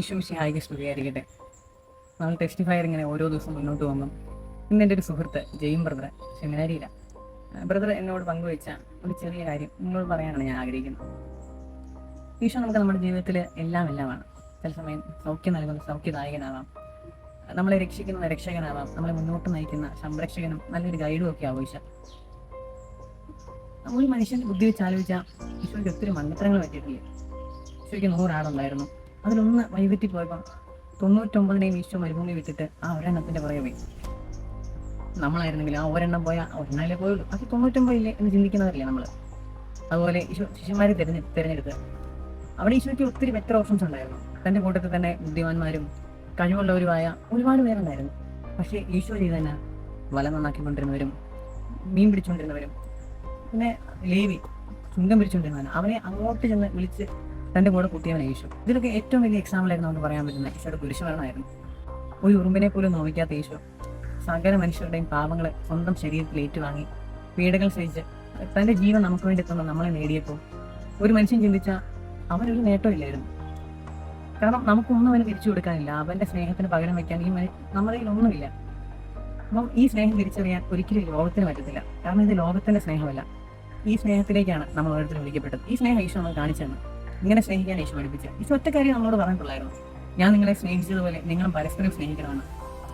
ഈശോ ഹായിക്ക് സ്തുതിയായിരിക്കട്ടെ നമ്മൾ test fire ഇങ്ങനെ ഓരോ ദിവസം മുന്നോട്ട് പോകുമ്പം ഇന്ന് എന്റെ ഒരു സുഹൃത്ത് ജെയിം ബ്രദർ സെമിനാരിയിലാണ് ബ്രദർ എന്നോട് പങ്കുവെച്ച ഒരു ചെറിയ കാര്യം നിങ്ങളോട് പറയാനാണ് ഞാൻ ആഗ്രഹിക്കുന്നത്. ഈശോ നമുക്ക് നമ്മുടെ ജീവിതത്തിൽ എല്ലാം എല്ലാമാണ്. ചില സമയം സൗഖ്യം നൽകുന്ന സൗഖ്യദായകനാവാം. നമ്മളെ രക്ഷിക്കുന്ന രക്ഷകനാവാം. നമ്മളെ മുന്നോട്ട് നയിക്കുന്ന സംരക്ഷകനും നല്ലൊരു ഗൈഡും ഒക്കെ ആവും ഈശോ. ഒരു മനുഷ്യൻ ബുദ്ധി വെച്ച് ആലോചിച്ചാൽ ഈശോയ്ക്ക് ഒത്തിരി മന്ത്രങ്ങൾ പറ്റിയിട്ടില്ലേ? ഈശോയ്ക്ക് നൂറാളുണ്ടായിരുന്നു. അതിലൊന്ന് വൈകിട്ടി പോയപ്പോൾ തൊണ്ണൂറ്റൊമ്പതിനെയും ഈശോ മരുഭൂമി വിട്ടിട്ട് ആ ഒരെണ്ണത്തിന്റെ പുറകെ പോയി. നമ്മളായിരുന്നെങ്കിൽ ആ ഒരെണ്ണം പോയാൽ ഒരെണ്ണയിലെ പോയുള്ളൂ. അത് തൊണ്ണൂറ്റൊമ്പതില്ലേ എന്ന് ചിന്തിക്കുന്നതല്ലേ നമ്മൾ അതുപോലെ ഈശോ ശിഷ്യന്മാരെ തിരഞ്ഞെ തിരഞ്ഞെടുത്ത്. അവിടെ ഈശോയ്ക്ക് ഒത്തിരി ബെറ്റർ ഓപ്ഷൻസ് ഉണ്ടായിരുന്നു. തന്റെ കൂട്ടത്തിൽ തന്നെ ബുദ്ധിമാന്മാരും കഴിവുള്ളവരുമായ ഒരുപാട് പേരുണ്ടായിരുന്നു. പക്ഷേ ഈശോ ചെയ്ത് തന്നെ വല നന്നാക്കിക്കൊണ്ടിരുന്നവരും മീൻ പിടിച്ചുകൊണ്ടിരുന്നവരും പിന്നെ ലേവി ചുങ്കം പിടിച്ചുകൊണ്ടിരുന്നവൻ അവനെ അങ്ങോട്ട് ചെന്ന് വിളിച്ച് തന്റെ കൂടെ കൂട്ടിയവൻ യേശു ഇതിലൊക്കെ ഏറ്റവും വലിയ എക്സാമ്പിൾ ആയിരുന്നു നമുക്ക് പറയാൻ പറ്റുന്ന ഈശോയുടെ കുരിശുമരണമായിരുന്നു ഒരു ഉറുമ്പിനെ പോലും നോവിക്കാത്ത യേശു സകല മനുഷ്യരുടെയും പാപങ്ങളെ സ്വന്തം ശരീരത്തിൽ ഏറ്റുവാങ്ങി പീഡകൾ സഹിച്ച് തന്റെ ജീവൻ നമുക്ക് വേണ്ടി തന്ന നമ്മളെ നേടിയപ്പോൾ ഒരു മനുഷ്യൻ ചിന്തിച്ച അവനൊരു നേട്ടമില്ലായിരുന്നു കാരണം നമുക്കൊന്നും അവന് തിരിച്ചു കൊടുക്കാനില്ല. അവന്റെ സ്നേഹത്തിന് പകരം വയ്ക്കാൻ ഈ നമ്മുടെ കയ്യിൽ ഒന്നുമില്ല. അപ്പം ഈ സ്നേഹം തിരിച്ചറിയാൻ ഒരിക്കലും ലോകത്തിന് പറ്റത്തില്ല. കാരണം ഇത് ലോകത്തിന്റെ സ്നേഹമല്ല. ഈ സ്നേഹത്തിലേക്കാണ് നമ്മൾ ഓരോരുത്തരും വിളിക്കപ്പെട്ടത്. ഈ സ്നേഹം ഈശോ നമ്മൾ കാണിച്ചു തന്നു. ഇങ്ങനെ സ്നേഹിക്കാൻ ഈശോ പഠിപ്പിച്ചത് ഈശോ ഒറ്റ കാര്യം നമ്മളോട് പറഞ്ഞിട്ടുള്ളായിരുന്നു. ഞാൻ നിങ്ങളെ സ്നേഹിച്ചതുപോലെ നിങ്ങളും പരസ്പരം സ്നേഹിക്കണമെന്ന്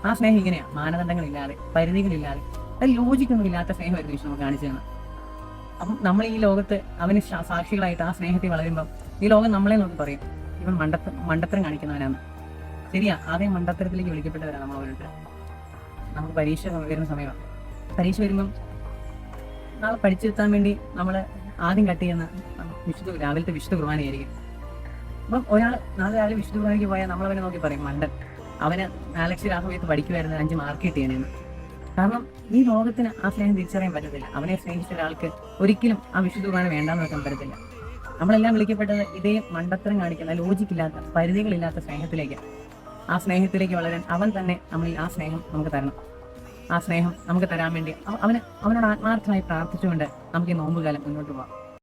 ആ സ്നേഹം ഇങ്ങനെയാണ് മാനദണ്ഡങ്ങളില്ലാതെ പരിധികളില്ലാതെ. അത് ലോജിക്കൊന്നുമില്ലാത്ത സ്നേഹമായിരുന്നു ഈശോ നമുക്ക് കാണിച്ചു തന്നത്. അപ്പം നമ്മൾ ഈ ലോകത്ത് അവന് സാക്ഷികളായിട്ട് ആ സ്നേഹത്തിൽ വളരുമ്പം ഈ ലോകം നമ്മളെ നോക്കി പറയും. ഇവൻ മണ്ടത്ത മണ്ടത്തരം കാണിക്കുന്നവനാണ്. ശരിയാ ആദ്യം മണ്ടത്തരത്തിലേക്ക് വിളിക്കപ്പെട്ടവരാണ് നമ്മൾ ഓരോരുത്തർ. നമുക്ക് പരീക്ഷ വരുന്ന സമയമാണ്. പരീക്ഷ വരുമ്പം നാളെ പഠിച്ചെത്താൻ വേണ്ടി നമ്മൾ ആദ്യം കട്ട് ചെയ്യുന്ന വിശുദ്ധ രാവിലത്തെ വിശുദ്ധ കുർബാനയായിരിക്കും. അപ്പം ഒരാൾ നാളെ രാവിലെ വിശുദ്ധ കുർബാനയ്ക്ക് പോയാൽ നമ്മൾ അവനെ നോക്കി പറയും മണ്ടൻ അവന് ആലക്സ് ആ സമയത്ത് പഠിക്കുമായിരുന്നു അഞ്ച് മാർക്ക് കിട്ടിയാണെന്ന് കാരണം ഈ ലോകത്തിന് ആ സ്നേഹം തിരിച്ചറിയാൻ പറ്റത്തില്ല. അവനെ സ്നേഹിച്ച ഒരാൾക്ക് ഒരിക്കലും ആ വിശുദ്ധ കുർബാന വേണ്ടാന്ന് വെക്കാൻ പറ്റത്തില്ല. നമ്മളെല്ലാം വിളിക്കപ്പെട്ടത് ഇതേ മണ്ടത്തരം കാണിക്കുന്ന ലോജിക്കില്ലാത്ത പരിധികളില്ലാത്ത സ്നേഹത്തിലേക്ക് ആ സ്നേഹത്തിലേക്ക് വളരാൻ അവൻ തന്നെ നമ്മളിൽ ആ സ്നേഹം നമുക്ക് തരണം. ആ സ്നേഹം നമുക്ക് തരാൻ വേണ്ടി അവ- അവന് അവനോട് ആത്മാർത്ഥമായി പ്രാർത്ഥിച്ചുകൊണ്ട് നമുക്ക് ഈ നോമ്പുകാലം മുന്നോട്ട് പോകാം